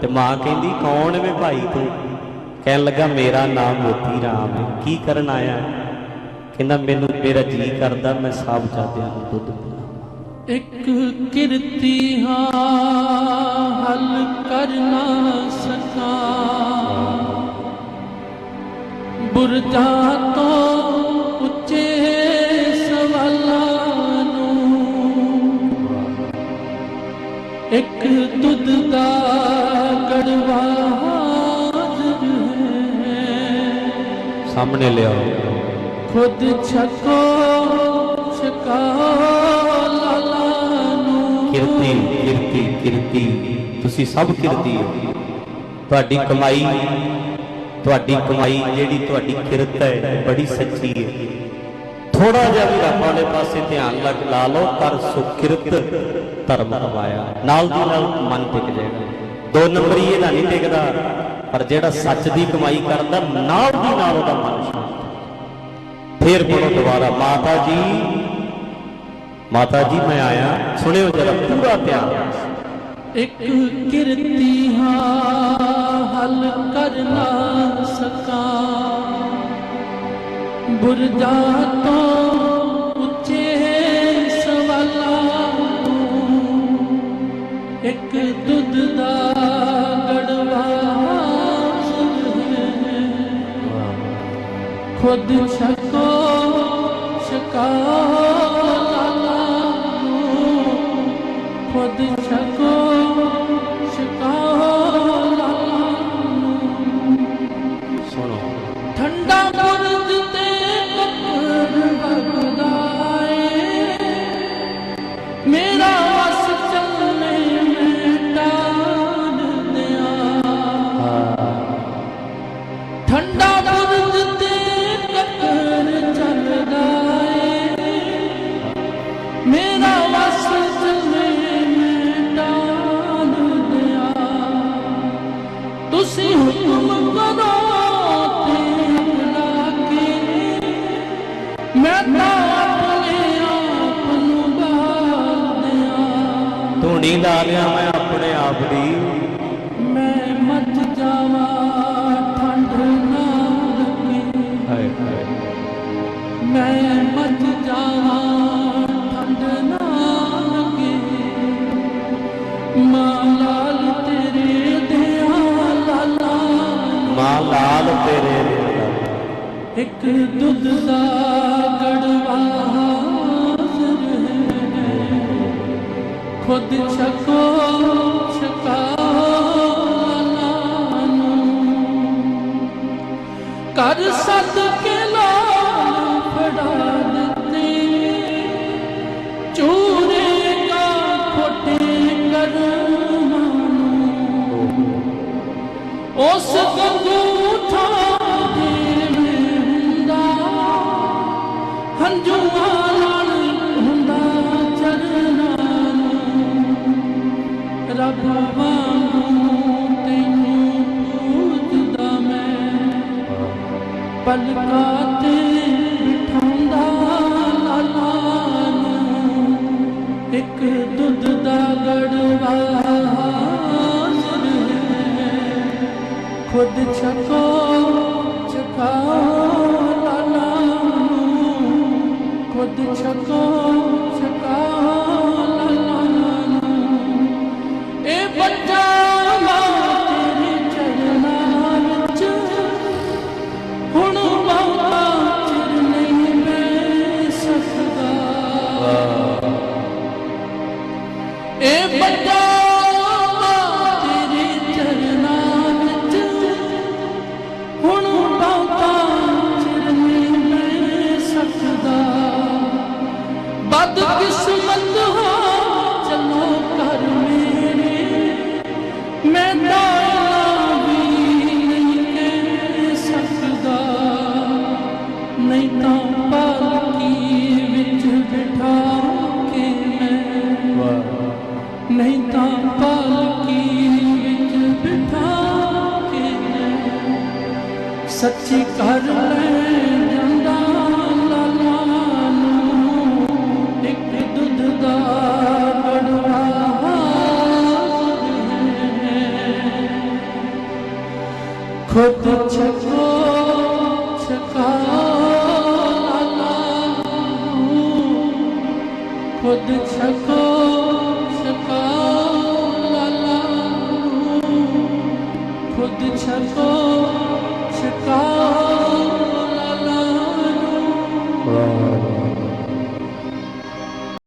ਤੇ ਮਾਂ ਕਹਿੰਦੀ, ਕੌਣ ਵੇ ਭਾਈ ਤੂੰ? ਕਹਿਣ ਲੱਗਾ, ਮੇਰਾ ਨਾਮ ਮੋਤੀ ਰਾਮ ਹੈ। ਕੀ ਕਰਨ ਆਇਆ? ਕਹਿੰਦਾ, ਮੈਨੂੰ ਮੇਰਾ ਜੀ ਕਰਦਾ, ਮੈਂ ਸਭ ਜਾਤਿਆਂ ਨੂੰ ਦੁੱਧ ਪਿਲਾਵਾਂ ਇੱਕ ਕਿਰਤੀ ਹਾਂ, ਹੱਲ ਕਰ ਨਾ ਬੁਰਜਾ ਤੋਂ ਉੱਚੇ ਸਵਾਲਾਂ ਨੂੰ। ਇੱਕ ਦੁੱਧ ਦਾ ਸਾਹਮਣੇ ਲਿਆਓ। ਖੁਦ ਛਕੋ ਛਕਾ ਕਿਰਤੀ ਕਿਰਤੀ ਕਿਰਤੀ। ਤੁਸੀਂ ਸਭ ਕਿਰਤੀ ਹੋ। ਤੁਹਾਡੀ ਕਮਾਈ ਤੁਹਾਡੀ ਕਮਾਈ ਜਿਹੜੀ ਤੁਹਾਡੀ ਕਿਰਤ ਹੈ ਬੜੀ ਸੱਚੀ ਹੈ। ਥੋੜਾ ਜਿਹਾ ਵੀ ਰੱਬ ਵਾਲੇ ਪਾਸੇ ਧਿਆਨ ਲੱਗ ਲਾ ਲਓ ਪਰ ਸੁਕਿਰਤ ਧਰਮ ਕਮਾਇਆ ਨਾਲ ਦੀ ਨਾਲ ਮਨ ਟਿਕ ਜਾਏਗਾ। ਦੋ ਨੰਬਰੀ ਇਹਦਾ ਨਹੀਂ ਟਿਕਦਾ। ਪਰ ਜਿਹੜਾ ਸੱਚ ਦੀ ਕਮਾਈ ਕਰਦਾ, ਨਾਲ ਦੀ ਨਾਲ ਉਹਦਾ ਮਨ ਸ਼ਾਂਤ ਫੇਰ ਪੜੋ ਦੁਬਾਰਾ, ਮਾਤਾ ਜੀ ਮਾਤਾ ਜੀ, ਮੈਂ ਆਇਆ। ਸੁਣਿਓ ਜਰਾ, ਪੂਰਾ ਧਿਆਨ। ਇੱਕ ਕਿਰਤੀ ਹਾਂ, ਹੱਲ ਕਰ ਨਾ ਸਕਾ। ਬੁਰਜਾ ਤੋਂ ਖੁਦ ਛਕੋ ਛਕਾ ਲਾਲਾ ਨੂੰ ਖੁਦ ਛਕੋ ਮੈਂ ਤਾਂ ਆਪਣੇ ਆਪ ਨੂੰ ਬਾਲ ਦਿਆਂ ਧੂਣੀ ਲਾ ਲਿਆ ਮੈਂ ਆਪਣੇ ਆਪ ਦੀ। ਮੈਂ ਮੱਚ ਜਾਵਾਂ ਠੰਡ ਨਾ ਲੱਗੇ। ਹਾਏ ਹਾਏ। ਮੈਂ ਮੱਚ ਜਾਵਾਂ ਠੰਡ ਨਾ ਲੱਗੇ। ਮਾਂ ਲਾਲ ਤੇਰੇ ਦਿਆਂ ਲਾਲਾ। ਮਾਂ ਲਾਲ ਤੇਰੇ। ਇੱਕ ਦੁੱਧ ਦਾ ਗੜਵਾ ਹਾਜ਼ਰ ਹੈ। ਖੁਦ ਛਕੋ ਛਕਾ ਨੂੰ। ਕਰ ਸੱਦ ਕੇ ਲਾਲ ਫੜਾ ਦਿੱਤੀ। ਚੂਰੇ ਕਾ ਖੋਟੇ ਕਰਮਾਂ ਉਸ ਗੰਗੂਠਾ ਪਲਕਾਂ ਤੇ ਬਿਠਾਉਂਦਾ ਲਾਲਾ ਨੂੰ ਇੱਕ ਦੁੱਧ ਦਾ ਗੜਵਾ ਹਾਜ਼ਰ ਹੈ। ਖੁਦ ਛਕੋ, ਛਕਾ ਲਾਲਾ ਨੂੰ। ਖੁਦ ਛਕੋ, ਛਕਾ ਬਦ ਕਿਸਮਤ ਹੋ ਚਲੋ ਕਰ ਮੇਰੇ। ਮੈਂ ਦਾਇਨਾ ਵੀ ਨਹੀਂ ਕਹਿ ਸਕਦਾ ਨਹੀਂ ਤਾਂ ਪਾਲਕੀ ਵਿੱਚ ਬਿਠਾ ਕੇ ਮੈਂ ਨਹੀਂ ਤਾਂ ਪਾਲਕੀ ਵਿੱਚ ਬਿਠਾ ਕੇ ਮੈਂ। ਸੱਚੀ ਕਰ बुद्ध छको छका